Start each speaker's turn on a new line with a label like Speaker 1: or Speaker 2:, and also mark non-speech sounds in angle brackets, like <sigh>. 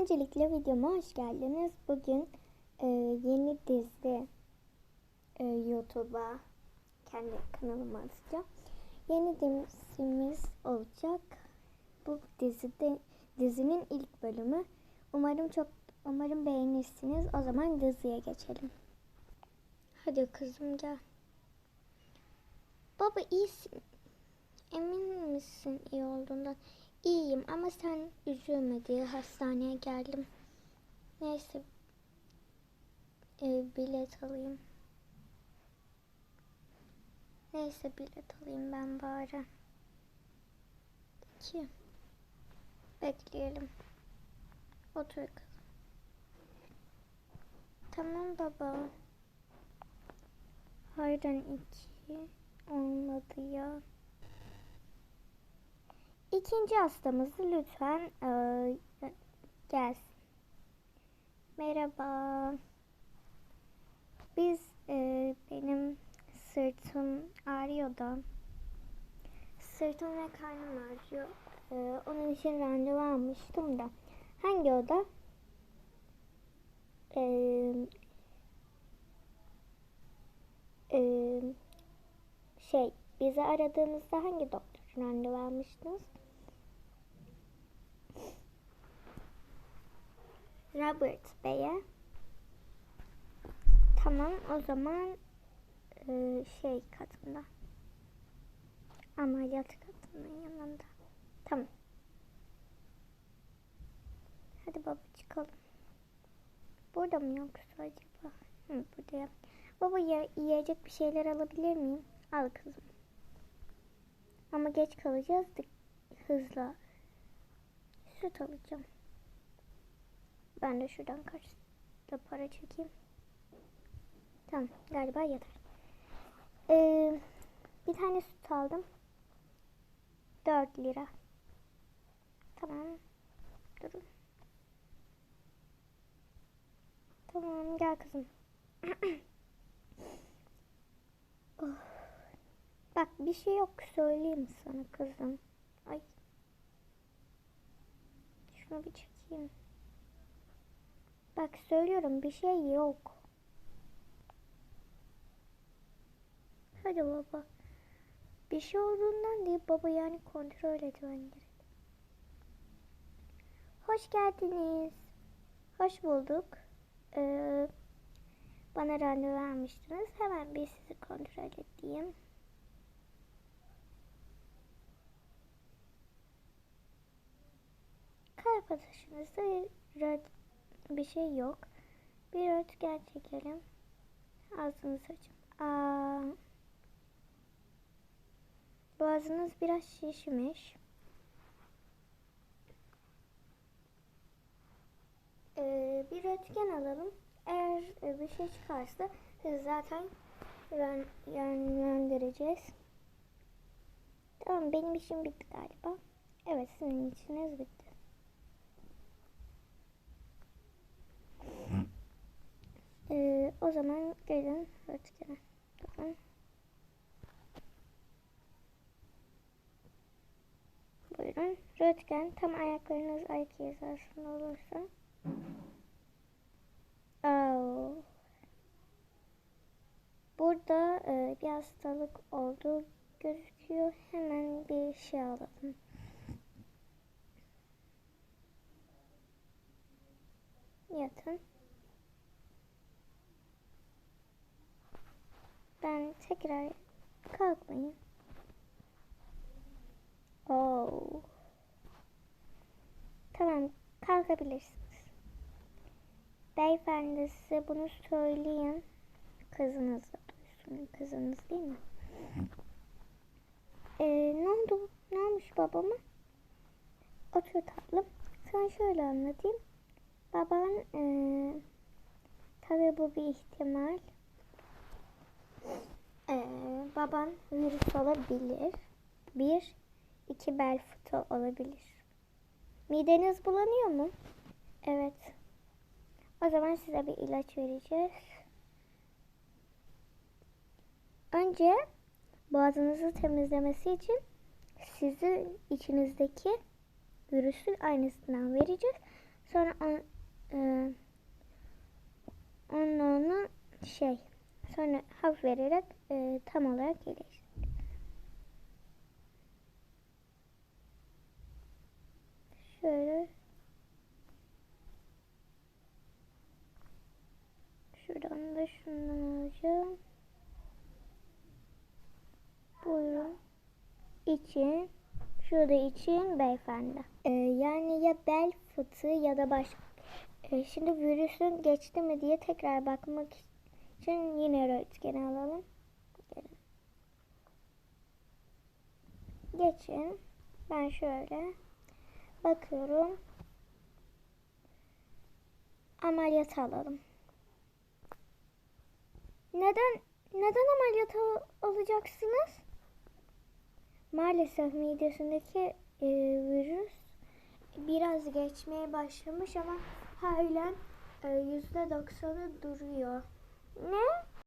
Speaker 1: Öncelikle videoma hoş geldiniz. Bugün e, yeni dizi e, YouTube'a kendi kanalıma atacağım. Yeni dizimiz olacak. Bu dizide dizinin ilk bölümü. Umarım çok umarım beğenirsiniz. O zaman diziye geçelim. Hadi kızım gel. Baba iyisin. Emin misin iyi olduğundan? İyiyim ama sen üzülme diye hastaneye geldim. Neyse. Ee, bilet alayım. Neyse bilet alayım ben bari. İki. Bekleyelim. Otur kızım. Tamam baba. Hayran iki. Olmadı ya. İkinci hastamızı lütfen e, gelsin. Merhaba. Biz e, benim sırtım ağrıyor da. Sırtım ve karnım ağrıyor. E, onun için randevu almıştım da. Hangi oda? E, e, şey, bizi aradığınızda hangi doktor randevu almıştınız? Robert Bey'e. Tamam o zaman e, şey katında. Ameliyat katının yanında. Tamam. Hadi baba çıkalım. Burada mı yoksa acaba? Hı, burada ya. Baba ya, yiyecek bir şeyler alabilir miyim? Al kızım. Ama geç kalacağız da hızlı. Süt alacağım. Ben de şuradan kaç da para çekeyim. Tamam galiba yeter. Ee, bir tane süt aldım. 4 lira. Tamam. Durun. Tamam gel kızım. <coughs> oh. Bak bir şey yok söyleyeyim sana kızım. Ay. Şunu bir çekeyim. Bak söylüyorum bir şey yok. Hadi baba. Bir şey olduğundan değil baba yani kontrol etmen gerek. Hoş geldiniz. Hoş bulduk. Ee, bana randevu vermiştiniz. Hemen bir sizi kontrol edeyim. Kalp atışınızda bir şey yok. Bir röntgen çekelim. Ağzınızı açın. Aa, boğazınız biraz şişmiş. Ee, bir röntgen alalım. Eğer e, bir şey çıkarsa zaten yönlendireceğiz. Tamam benim işim bitti galiba. Evet sizin işiniz bitti. Ee, o zaman gelin röntgene. Tamam. Buyurun. Röntgen tam ayaklarınız ayak hizasında olursa. Oh. Burada e, bir hastalık olduğu gözüküyor. Hemen bir şey alalım. Yatın. Ben tekrar kalkmayayım. Oh. Tamam kalkabilirsiniz. Beyefendi size bunu söyleyeyim. Kızınıza duysun. Kızınız değil mi? Ee, ne oldu? Ne olmuş babama? Otur tatlım. Sana şöyle anlatayım. Baban ee, tabii bu bir ihtimal baban virüs olabilir. Bir, iki bel fıtığı olabilir. Mideniz bulanıyor mu? Evet. O zaman size bir ilaç vereceğiz. Önce boğazınızı temizlemesi için sizi içinizdeki virüsün aynısından vereceğiz. Sonra on, e, onunla onu şey sonra hafif vererek e, tam olarak iyileştir. Şöyle Şuradan da şundan alacağım. Buyurun. İçin. Şurada için beyefendi. Ee, yani ya bel fıtığı ya da başka. Ee, şimdi virüsün geçti mi diye tekrar bakmak için yine röntgeni alalım. Gelin. Geçin. Ben şöyle bakıyorum. Ameliyat alalım. Neden neden ameliyat al- alacaksınız? Maalesef midesindeki e, virüs biraz geçmeye başlamış ama halen e, yüzde doksanı duruyor. Ne?